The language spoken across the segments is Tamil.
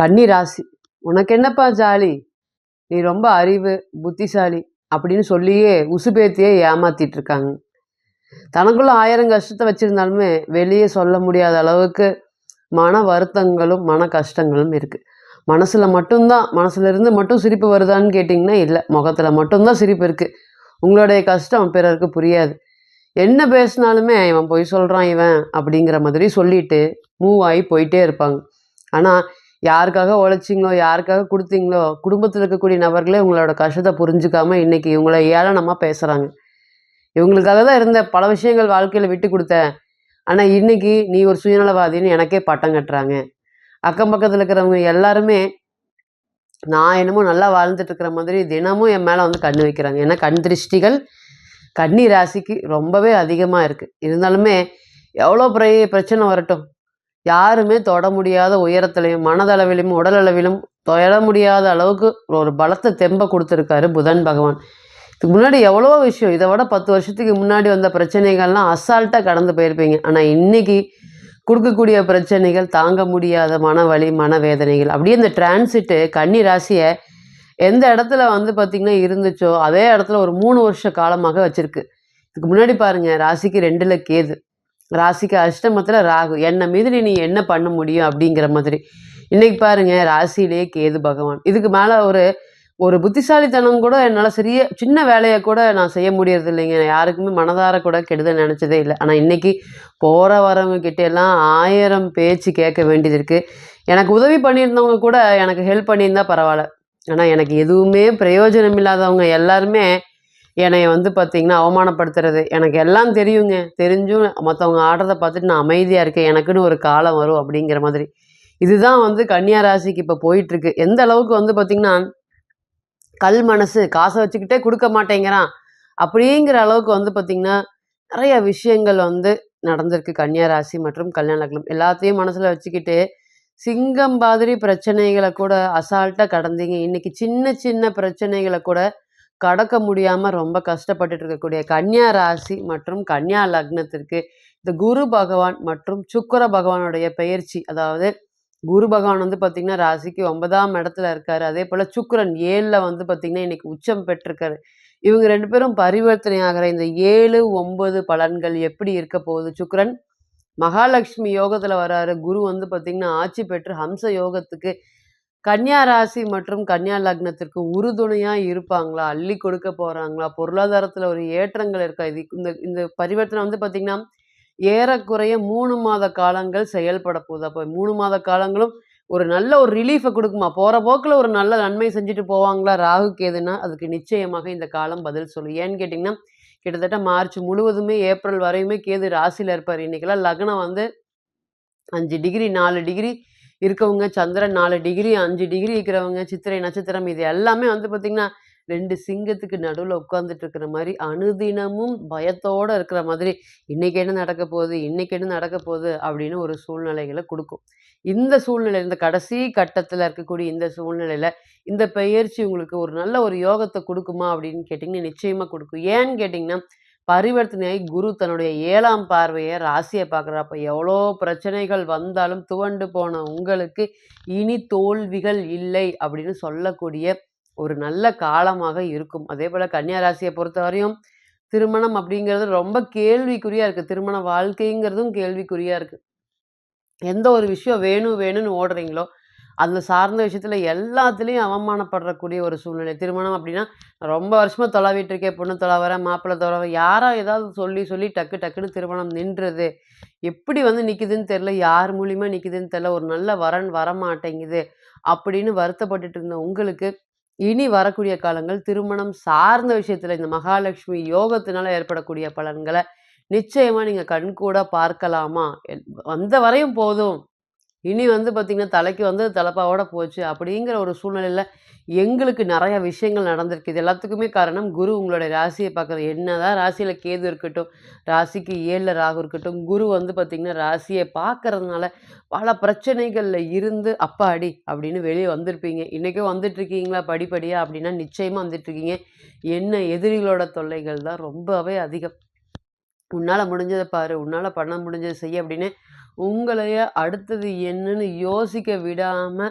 கன்னி ராசி உனக்கு என்னப்பா ஜாலி? நீ ரொம்ப அறிவு புத்திசாலி அப்படின்னு சொல்லியே உசுபேத்தியே ஏமாத்திட்டு இருக்காங்க. தனக்குள்ள ஆயிரம் கஷ்டத்தை வச்சிருந்தாலுமே வெளியே சொல்ல முடியாத அளவுக்கு மன வருத்தங்களும் மன கஷ்டங்களும் இருக்கு. மனசுல மட்டும்தான் மனசுல இருந்து மட்டும் சிரிப்பு வருதான்னு கேட்டிங்கன்னா இல்லை முகத்துல மட்டும்தான் சிரிப்பு இருக்கு. உங்களுடைய கஷ்டம் பிறருக்கு புரியாது. என்ன பேசினாலுமே இவன் பொய் சொல்றான் இவன் அப்படிங்கிற மாதிரி சொல்லிட்டு மூவ் ஆகி போயிட்டே இருப்பாங்க. ஆனால் யாருக்காக உழைச்சிங்களோ யாருக்காக கொடுத்தீங்களோ குடும்பத்தில் இருக்கக்கூடிய நபர்களே உங்களோட கஷ்டத்தை புரிஞ்சுக்காமல் இன்றைக்கி இவங்கள ஏளனமாக பேசுகிறாங்க இவங்களுக்காக தான் இருந்த பல விஷயங்கள் வாழ்க்கையில் விட்டு கொடுத்தேன். ஆனால் இன்னைக்கு நீ ஒரு சுயநலவாதின்னு எனக்கே பட்டம் கட்டுறாங்க. அக்கம் பக்கத்தில் இருக்கிறவங்க எல்லாருமே நான் என்னமோ நல்லா வாழ்ந்துட்டு இருக்கிற மாதிரி தினமும் என் மேலே வந்து கண்ணு வைக்கிறாங்க. ஏன்னா கண் திருஷ்டிகள் கன்னி ராசிக்கு ரொம்பவே அதிகமாக இருக்குது இருந்தாலுமே எவ்வளோ பெரிய பிரச்சனை வரட்டும். யாருமே தொட முடியாத உயரத்திலையும் மனதளவிலும் உடலளவிலும் தொட முடியாத அளவுக்கு ஒரு பலத்தை தெம்ப கொடுத்துருக்காரு புதன் பகவான். இதுக்கு முன்னாடி எவ்வளோ விஷயம். இதை விட பத்து வருஷத்துக்கு முன்னாடி வந்த பிரச்சனைகள்லாம் அசால்ட்டாக கடந்து போயிருப்பீங்க. ஆனால் இன்னைக்கு கொடுக்கக்கூடிய பிரச்சனைகள் தாங்க முடியாத மன வலி மனவேதனைகள் அப்படியே இந்த டிரான்சிட்டு கன்னி ராசியை எந்த இடத்துல வந்து பார்த்திங்கன்னா இருந்துச்சோ அதே இடத்துல ஒரு மூணு வருஷ காலமாக வச்சுருக்கு. இதுக்கு முன்னாடி பாருங்கள் ராசிக்கு ரெண்டில் கேது. ராசிக்கு அஷ்டமத்தில் ராகு. என்ன மீது நீ என்ன பண்ண முடியும் அப்படிங்கிற மாதிரி. இன்னைக்கு பாருங்க ராசியிலே கேது பகவான். இதுக்கு மேலே ஒரு ஒரு புத்திசாலித்தனம் கூட என்னால் சிறிய சின்ன வேலையை கூட நான் செய்ய முடியறது இல்லைங்க யாருக்குமே மனதார கூட கெடுதல் நினச்சதே இல்லை. ஆனால் இன்னைக்கு போகிற வரவங்கக்கிட்ட எல்லாம் ஆயிரம் பேச்சு கேட்க வேண்டியது இருக்குது எனக்கு உதவி பண்ணியிருந்தவங்க கூட எனக்கு ஹெல்ப் பண்ணியிருந்தா பரவாயில்ல. ஆனால் எனக்கு எதுவுமே பிரயோஜனம் இல்லாதவங்க எல்லாருமே என்னை வந்து பார்த்திங்கன்னா அவமானப்படுத்துறது. எனக்கு எல்லாம் தெரியுங்க. தெரிஞ்சும் மற்றவங்க ஆடுறத பார்த்துட்டு நான் அமைதியாக இருக்கேன். எனக்குன்னு ஒரு காலம் வரும் அப்படிங்கிற மாதிரி. இதுதான் வந்து கன்னியா ராசிக்கு இப்போ போயிட்டுருக்கு. எந்த அளவுக்கு வந்து பார்த்திங்கன்னா கல் மனசு காசை வச்சுக்கிட்டே கொடுக்க மாட்டேங்கிறான். அப்படிங்கிற அளவுக்கு வந்து பார்த்திங்கன்னா நிறைய விஷயங்கள் வந்து நடந்திருக்கு. கன்னியா ராசி மற்றும் கல்யாண லக்னம் எல்லாத்தையும் மனசில் வச்சுக்கிட்டு சிங்கம் மாதிரி பிரச்சனைகளை கூட அசால்ட்டாக கடந்தீங்க. இன்னைக்கு சின்ன சின்ன பிரச்சனைகளை கூட கடக்க முடியாமல் ரொம்ப கஷ்டப்பட்டுட்டு இருக்கக்கூடிய கன்னியா ராசி மற்றும் கன்னியா லக்னத்திற்கு இந்த குரு பகவான் மற்றும் சுக்கர பகவானுடைய பயிற்சி அதாவது குரு பகவான் வந்து பார்த்திங்கன்னா ராசிக்கு ஒன்பதாம் இடத்துல இருக்காரு. அதே போல் சுக்கரன் ஏழில் வந்து பார்த்திங்கன்னா இன்னைக்கு உச்சம் பெற்றிருக்காரு. இவங்க ரெண்டு பேரும் பரிவர்த்தனை ஆகிற இந்த ஏழு ஒன்பது பலன்கள் எப்படி இருக்க போகுது? சுக்கரன் மகாலட்சுமி யோகத்துல வராரு. குரு வந்து பார்த்திங்கன்னா ஆட்சி பெற்று ஹம்ச யோகத்துக்கு கன்னியா ராசி மற்றும் கன்னியா லக்னத்திற்கு உறுதுணையா இருப்பாங்களா? அள்ளி கொடுக்க போறாங்களா? பொருளாதாரத்துல ஒரு ஏற்றங்கள் இருக்கா? இது இந்த இந்த பரிவர்த்தனை வந்து பார்த்திங்கன்னா ஏறக்குறைய மூணு மாத காலங்கள் செயல்பட போகுது. அப்போ மூணு மாத காலங்களும் ஒரு நல்ல ஒரு ரிலீஃபை கொடுக்குமா? போகிற போக்கில் ஒரு நல்ல நன்மை செஞ்சுட்டு போவாங்களா? ராகு கேதுன்னா அதுக்கு நிச்சயமாக இந்த காலம் பதில் சொல்லும். ஏன்னு கேட்டிங்கன்னா கிட்டத்தட்ட மார்ச் முழுவதுமே ஏப்ரல் வரையுமே கேது ராசியில் இருப்பார். இன்றைக்கெல்லாம் லக்னம் வந்து அஞ்சு டிகிரி நாலு டிகிரி இருக்கவங்க சந்திரன் நாலு டிகிரி அஞ்சு டிகிரி இருக்கிறவங்க சித்திரை நட்சத்திரம் இது எல்லாமே வந்து பார்த்திங்கன்னா ரெண்டு சிங்கத்துக்கு நடுவில் உட்காந்துட்டு இருக்கிற மாதிரி அனுதினமும் பயத்தோடு இருக்கிற மாதிரி இன்னைக்கு என்ன நடக்க போகுது இன்னைக்கு என்ன நடக்க போகுது அப்படின்னு ஒரு சூழ்நிலைகளை கொடுக்கும். இந்த சூழ்நிலை இந்த கடைசி கட்டத்தில் இருக்கக்கூடிய இந்த சூழ்நிலையில இந்த பயிற்சி உங்களுக்கு ஒரு நல்ல ஒரு யோகத்தை கொடுக்குமா அப்படின்னு கேட்டிங்கன்னா நிச்சயமாக கொடுக்கும். ஏன்னு கேட்டிங்கன்னா பரிவர்த்தனையாகி குரு தன்னுடைய ஏழாம் பார்வையை ராசியை பார்க்குறப்ப எவ்வளோ பிரச்சனைகள் வந்தாலும் துவண்டு போன உங்களுக்கு இனி தோல்விகள் இல்லை அப்படின்னு சொல்லக்கூடிய ஒரு நல்ல காலமாக இருக்கும். அதே போல் கன்னியா ராசியை பொறுத்தவரையும் திருமணம் அப்படிங்கிறது ரொம்ப கேள்விக்குறியா இருக்குது திருமண வாழ்க்கைங்கிறதும் கேள்விக்குறியா இருக்குது எந்த ஒரு விஷயம் வேணும் வேணும்னு ஓடுறீங்களோ அந்த சார்ந்த விஷயத்தில் எல்லாத்துலேயும் அவமானப்படக்கூடிய ஒரு சூழ்நிலை. திருமணம் அப்படின்னா ரொம்ப வருஷமாக தொலைவிட்டு இருக்கேன். பொண்ணு தொலைவர மாப்பிள்ளை தொலைவர யாரோ ஏதாவது சொல்லி சொல்லி டக்கு டக்குன்னு திருமணம் நின்றுது. எப்படி வந்து நிற்குதுன்னு தெரில யார் மூலியமாக நிற்குதுன்னு தெரியல. ஒரு நல்ல வரன் வரமாட்டேங்குது அப்படின்னு வருத்தப்பட்டுட்டு இருந்த உங்களுக்கு இனி வரக்கூடிய காலங்கள் திருமணம் சார்ந்த விஷயத்தில் இந்த மகாலட்சுமி யோகத்தினால ஏற்படக்கூடிய பலன்களை நிச்சயமாக நீங்கள் கண்கூட பார்க்கலாமா? வந்த வரையும் போதும். இனி வந்து பார்த்திங்கன்னா தலைக்கு வந்து தலைப்பாவோட போச்சு. அப்படிங்கிற ஒரு சூழ்நிலையில் எங்களுக்கு நிறைய விஷயங்கள் நடந்திருக்கு. இது எல்லாத்துக்குமே காரணம் குரு உங்களுடைய ராசியை பார்க்குறது என்னதான் ராசியில் கேது இருக்கட்டும் ராசிக்கு ஏழில் ராகு இருக்கட்டும் குரு வந்து பார்த்திங்கன்னா ராசியை பார்க்கறதுனால பல பிரச்சனைகளில் இருந்து அப்பாடி அப்படின்னு வெளியே வந்திருப்பீங்க. இன்றைக்கும் வந்துட்டுருக்கீங்களா படிப்படியாக அப்படின்னா நிச்சயமாக வந்துட்டு இருக்கீங்க என்ன எதிரிகளோட தொல்லைகள் தான் ரொம்பவே அதிகம். உன்னால் முடிஞ்சதை பாரு உன்னால் பண்ண முடிஞ்சதை செய்ய அப்படின்னு உங்களைய அடுத்தது என்னன்னு யோசிக்க விடாம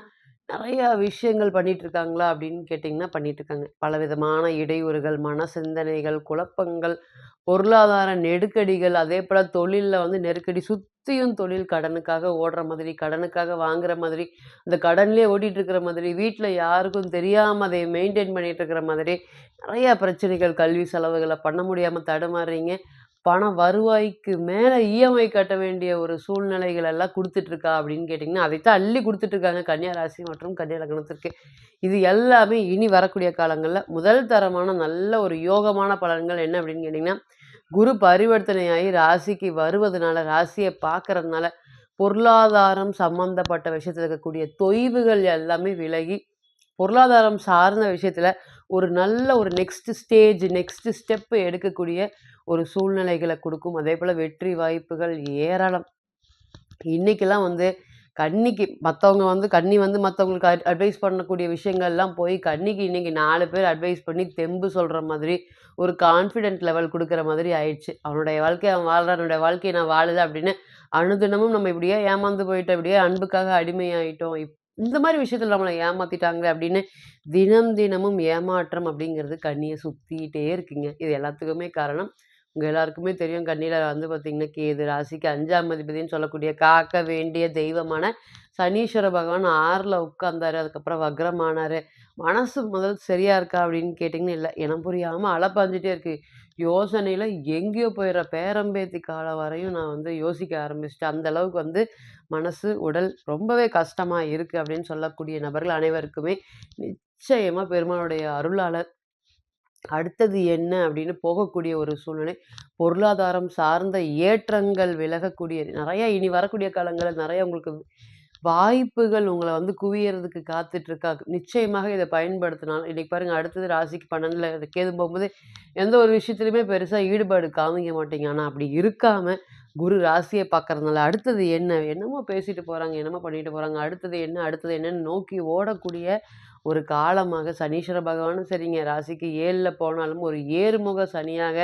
நிறையா விஷயங்கள் பண்ணிட்டு இருக்காங்களா அப்படின்னு கேட்டிங்கன்னா பண்ணிட்டு இருக்காங்க. பலவிதமான இடையூறுகள், மன சிந்தனைகள், குழப்பங்கள், பொருளாதார நெருக்கடிகள், அதே போல் தொழிலில் வந்து நெருக்கடி சுற்றியும் தொழில் கடனுக்காக ஓடுற மாதிரி, கடனுக்காக வாங்குற மாதிரி, அந்த கடன்லேயே ஓட்டிட்டு இருக்கிற மாதிரி, வீட்டில் யாருக்கும் தெரியாமல் அதை மெயின்டைன் பண்ணிகிட்டு இருக்கிற மாதிரி, நிறையா பிரச்சனைகள், கல்வி செலவுகளை பண்ண முடியாமல் தடுமாறுறீங்க. பண வருவாய்க்கு மேலே இஎம்ஐ கட்ட வேண்டிய ஒரு சூழ்நிலைகள் எல்லாம் கொடுத்துட்ருக்கா அப்படின்னு கேட்டிங்கன்னா, அதைத்தான் அள்ளி கொடுத்துட்ருக்காங்க கன்னியா ராசி மற்றும் கன்னியா லக்னத்திற்கு. இது எல்லாமே இனி வரக்கூடிய காலங்களில் முதல் தரமான நல்ல ஒரு யோகமான பலன்கள் என்ன அப்படின்னு கேட்டிங்கன்னா, குரு பரிவர்த்தனையாகி ராசிக்கு வருவதனால, ராசியை பார்க்கறதுனால, பொருளாதாரம் சம்மந்தப்பட்ட விஷயத்தில் இருக்கக்கூடிய தொய்வுகள் எல்லாமே விலகி, பொருளாதாரம் சார்ந்த விஷயத்தில் ஒரு நல்ல ஒரு நெக்ஸ்ட் ஸ்டேஜ், நெக்ஸ்ட் ஸ்டெப் எடுக்கக்கூடிய ஒரு சூழ்நிலைகளை கொடுக்கும் அதே போல் வெற்றி வாய்ப்புகள் ஏராளம். இன்னைக்கெல்லாம் வந்து கன்னிக்கு மற்றவங்க வந்து கன்னி வந்து மற்றவங்களுக்கு அட் அட்வைஸ் பண்ணக்கூடிய விஷயங்கள்லாம் போய் கன்னிக்கு இன்றைக்கி நாலு பேர் அட்வைஸ் பண்ணி தெம்பு சொல்கிற மாதிரி, ஒரு கான்ஃபிடென்ட் லெவல் கொடுக்குற மாதிரி ஆயிடுச்சு. அவனுடைய வாழ்க்கை அவன் வாழ்றான், வாழ்க்கையை நான் வாழுது அப்படின்னு அனுதினமும் நம்ம இப்படியே ஏமாந்து போயிட்டோம், இப்படியே அன்புக்காக அடிமையாயிட்டோம். இப் இந்த மாதிரி விஷயத்தில் நம்மளை ஏமாற்றிட்டாங்க அப்படின்னு தினம் தினமும் ஏமாற்றம் அப்படிங்கிறது கண்ணியை சுற்றிக்கிட்டே இருக்குங்க. இது எல்லாத்துக்குமே காரணம் உங்கள் எல்லாருக்குமே தெரியும். கண்ணியில் வந்து பார்த்தீங்கன்னா, கேது ராசிக்கு 5ஆம் அதிபதின்னு சொல்லக்கூடிய காக்க வேண்டிய தெய்வமான சனீஸ்வர பகவான் 6ல உட்கார்ந்தாரு. அதுக்கப்புறம் வக்ரமானாரு. மனசு முதல் சரியாக இருக்கா அப்படின்னு கேட்டிங்கன்னு இல்லை. இனம் புரியாமல் அலப்பாஞ்சிட்டே இருக்குது யோசனையில் எங்கேயோ போயிடுற. பேரம்பேத்தி காலம் வரையும் நான் வந்து யோசிக்க ஆரம்பிச்சிட்டேன். அந்த அளவுக்கு வந்து மனசு, உடல் ரொம்பவே கஷ்டமாக இருக்குது அப்படின்னு சொல்லக்கூடிய நபர்கள் அனைவருக்குமே நிச்சயமாக பெருமாளுடைய அருளாளர் அடுத்தது என்ன அப்படின்னு போகக்கூடிய ஒரு சூழ்நிலை. பொருளாதாரம் சார்ந்த ஏற்றங்கள் விலகக்கூடிய நிறையா இனி வரக்கூடிய காலங்களில் நிறைய உங்களுக்கு வாய்ப்புகள் உங்களை வந்து குவியறதுக்கு காத்துட்டு இருக்கா. நிச்சயமாக இதை பயன்படுத்தினாலும் இன்னைக்கு பாருங்க அடுத்தது ராசிக்கு 12ல கேது போகும்போது, எந்த ஒரு விஷயத்துலையுமே பெருசா ஈடுபாடு காமிக்க மாட்டீங்க. ஆனா அப்படி இருக்காம, குரு ராசியை பார்க்கறதுனால அடுத்தது என்ன? என்னமோ பேசிட்டு போறாங்க, என்னமோ பண்ணிட்டு போறாங்க. அடுத்தது என்ன? அடுத்தது என்னன்னு நோக்கி ஓடக்கூடிய ஒரு காலமாக சனீஸ்வர பகவானும் சரிங்க, ராசிக்கு ஏழில் போனாலும் ஒரு ஏறுமுக சனியாக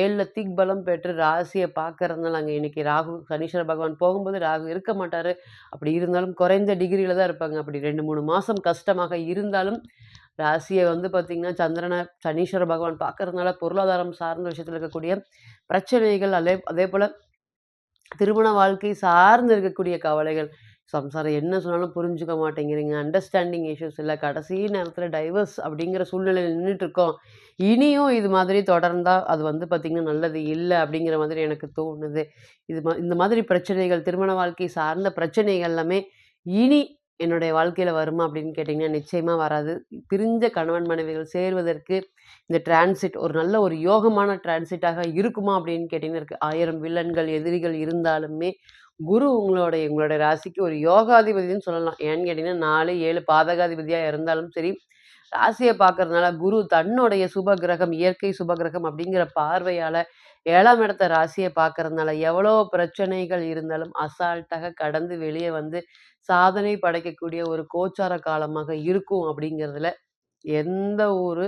ஏழில் திக்பலம் பெற்று ராசியை பார்க்கறதுனால அங்கே இன்னைக்கு ராகு சனீஸ்வர பகவான் போகும்போது ராகு இருக்க மாட்டார் அப்படி இருந்தாலும் குறைந்த டிகிரியில் தான் இருப்பாங்க. அப்படி ரெண்டு மூணு மாதம் கஷ்டமாக இருந்தாலும், ராசியை வந்து பார்த்திங்கன்னா சந்திரனை சனீஸ்வர பகவான் பார்க்கறதுனால பொருளாதாரம் சார்ந்த விஷயத்தில் இருக்கக்கூடிய பிரச்சனைகள், அதே அதே போல் திருமண வாழ்க்கை சார்ந்து இருக்கக்கூடிய கவலைகள், சம்சாரம் என்ன சொன்னாலும் புரிஞ்சுக்க மாட்டேங்கிறீங்க, அண்டர்ஸ்டாண்டிங் இஷ்யூஸ் இல்லை கடைசி நேரத்தில் டைவர்ஸ் அப்படிங்கிற சூழ்நிலையில் நின்றுட்டு இருக்கோம். இனியும் இது மாதிரி தொடர்ந்தால் அது வந்து பார்த்திங்கன்னா நல்லது இல்லை அப்படிங்கிற மாதிரி எனக்கு தோணுது. இது மா இந்த மாதிரி பிரச்சனைகள், திருமண வாழ்க்கை சார்ந்த பிரச்சனைகள் எல்லாமே இனி என்னுடைய வாழ்க்கையில் வருமா அப்படின்னு கேட்டிங்கன்னா நிச்சயமாக வராது. பிரிஞ்ச கணவன் மனைவிகள் சேர்வதற்கு இந்த டிரான்சிட் ஒரு நல்ல ஒரு யோகமான டிரான்சிட்டாக இருக்குமா அப்படின்னு கேட்டிங்கன்னா இருக்குது ஆயிரம் வில்லன்கள், எதிரிகள் இருந்தாலுமே, குரு உங்களுடைய உங்களுடைய ராசிக்கு ஒரு யோகாதிபதின்னு சொல்லலாம். ஏன்னு கேட்டிங்கன்னா நாலு ஏழு பாதகாதிபதியாக இருந்தாலும் சரி, ராசியை பார்க்கறதுனால குரு தன்னுடைய சுப கிரகம், இயற்கை சுப கிரகம் அப்படிங்கிற பார்வையால் ஏழாம் இடத்த ராசியை பார்க்கறதுனால எவ்வளோ பிரச்சனைகள் இருந்தாலும் அசால்ட்டாக கடந்து வெளியே வந்து சாதனை படைக்கக்கூடிய ஒரு கோச்சார காலமாக இருக்கும் அப்படிங்கிறதுல எந்த ஒரு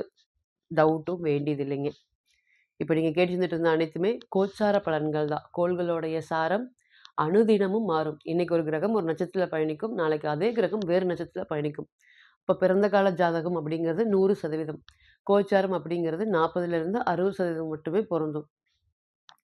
டவுட்டும் வேண்டியதில்லைங்க. இப்போ நீங்கள் கேட்டுருந்துட்டு இருந்த அனைத்துமே கோச்சார பலன்கள் தான். கோள்களுடைய சாரம் அனுதினமும் மாறும். இன்னைக்கு ஒரு கிரகம் ஒரு நட்சத்திரத்தில் பயணிக்கும். நாளைக்கு அதே கிரகம் வேறு நட்சத்திரத்தில் பயணிக்கும். இப்போ பிறந்த கால ஜாதகம் அப்படிங்கிறது 100%. கோச்சாரம் அப்படிங்கிறது 40லிருந்து 60% மட்டுமே பொருந்தும்.